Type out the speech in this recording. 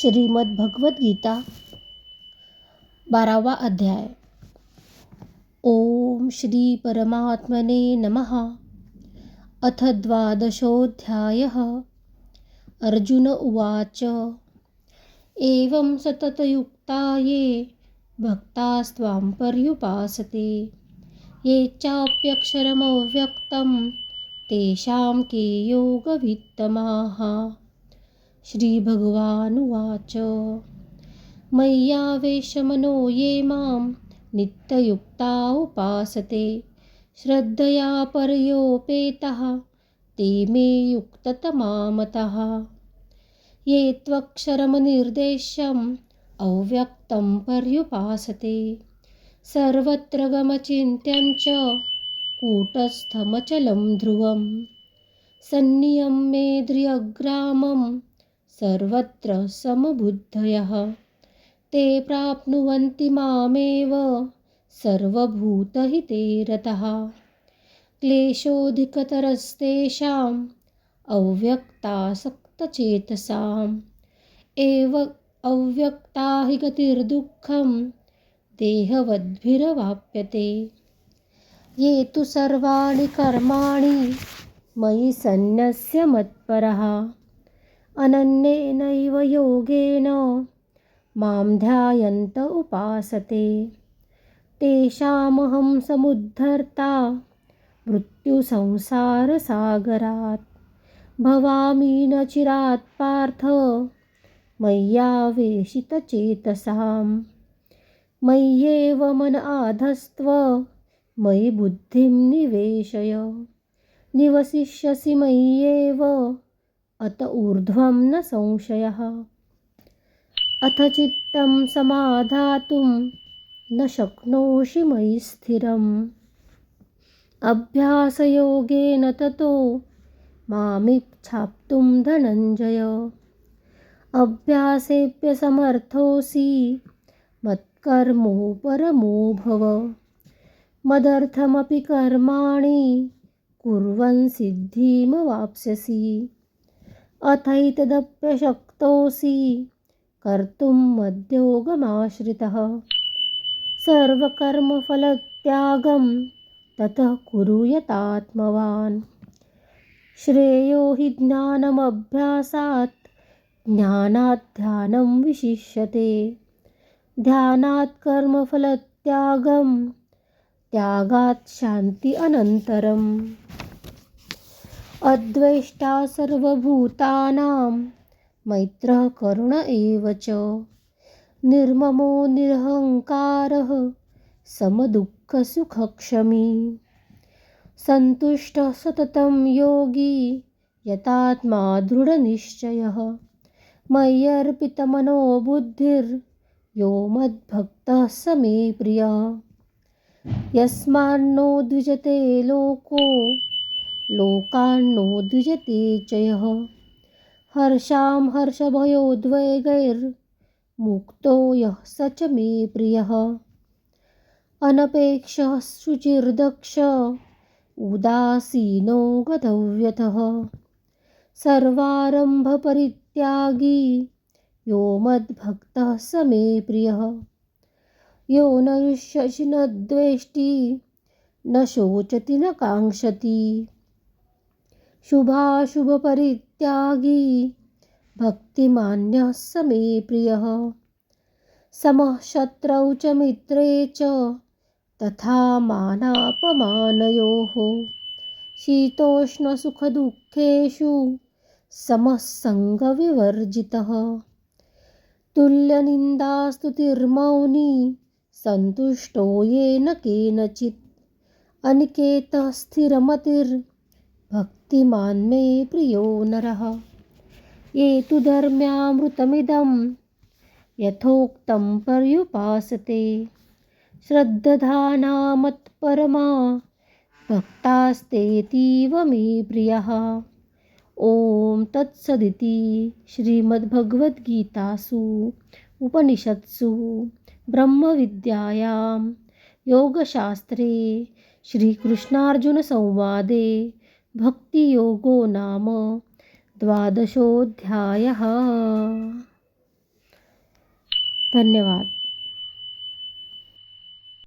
श्रीमद्भगवद्गीता बारावा अध्याय। ओम श्री परमात्मने नमः। अथ द्वादशोऽध्यायः। अर्जुन उवाच। एवं सततयुक्ता ये भक्तास्त्वां पर्युपासते। ये चाप्यक्षरमव्यक्तं तेषां के योगवित्तमाः। श्रीभगवानुवाच। मय्यावेशमनो ये मां नित्ययुक्ता उपासते श्रद्धया पर्योपेतः ते मे युक्ततमामतः। ये त्वक्षरमनिर्देश्यम् अव्यक्तं पर्युपासते सर्वत्र गमचिन्त्यं च कूटस्थमचलं ध्रुवं सन्नियम्येद्रियग्रामं सर्वत्र समबुद्धयः। ते प्राप्नुवन्ति मामेव, सर्वभूतहिते रतः। क्लेशोऽधिकतरस्तेषाम् अव्यक्तासक्तचेतसाम्। एव अव्यक्ता हि गतिर्दुःखं, देहवद्भिरवाप्यते। ये तु सर्वाणि कर्माणि, मयि सन्न्यस्य मत्परः। अनन्येनैव योगेन मां ध्यायन्त उपासते। तेषामहं समुद्धर्ता मृत्युसंसारसागरात्। भवामि न चिरात् पार्थ मय्यावेशितचेतसां मय्येव मन आधस्त्व मयि बुद्धिं निवेशय। निवसिष्यसि मय्येव अत ऊर्ध्वं न संशयः। अथ चित्तं समाधातुं न शक्नोषि मयि स्थिरम्। अभ्यासयोगेन ततो मामिच्छाप्तुं धनञ्जय। अभ्यासेऽप्यसमर्थोऽसि मत्कर्मो परमो भव मदर्थमपि कर्माणि कुर्वन् सिद्धिमवाप्स्यसि। अथैतदप्यशक्तोऽसि कर्तुं मद्योगमाश्रितः। सर्वकर्मफलत्यागं ततः कुरु यतात्मवान्। श्रेयो हि ज्ञानमभ्यासात् ज्ञानात् ध्यानं विशिष्यते। ध्यानात् कर्मफलत्यागं त्यागात् शान्ति अनन्तरम्। अद्वेष्टा सर्वभूतानां, मैत्रः करुण एव च। निर्ममो निरहङ्कारः समदुःखसुखक्षमी। सन्तुष्टः सततं योगी यतात्मा दृढनिश्चयः। मय्यर्पितमनो बुद्धिर्यो मद्भक्तः स मे प्रियः। यस्मान्नो द्विजते लोको लोकान्नो द्विजते च यः हर्षां हर्षभयोद्वेगैर्मुक्तो यः स च मे प्रियः। अनपेक्षः शुचिर्दक्ष, उदासीनो गतव्यतः। सर्वारम्भपरित्यागी, यो मद्भक्तः स मे प्रियः। यो न रुष्यसि न द्वेष्टि, न शोचति न काङ्क्षति। शुभाशुभपरित्यागी। भक्तिमान्यः स मे प्रियः। समः शत्रौ च मित्रे च तथा मानापमानयोः। शीतोष्णसुखदुःखेषु समः सङ्गविवर्जितः। तुल्यनिन्दास्तुतिर्मौनी सन्तुष्टो येन केनचित्। अनिकेतः स्थिरमतिर्भक्तिमान् मे प्रियो नरः। ये तु धर्म्यामृतमिदं यथोक्तं पर्युपासते। श्रद्दधानामत्परमा भक्तास्तेतीव मे प्रियः। ॐ तत्सदिति श्रीमद्भगवद्गीतासु, उपनिषत्सु, ब्रह्मविद्यायां, योगशास्त्रे, श्रीकृष्णार्जुनसंवादे। भक्तियोगो नाम द्वादशोध्याय धन्यवाद।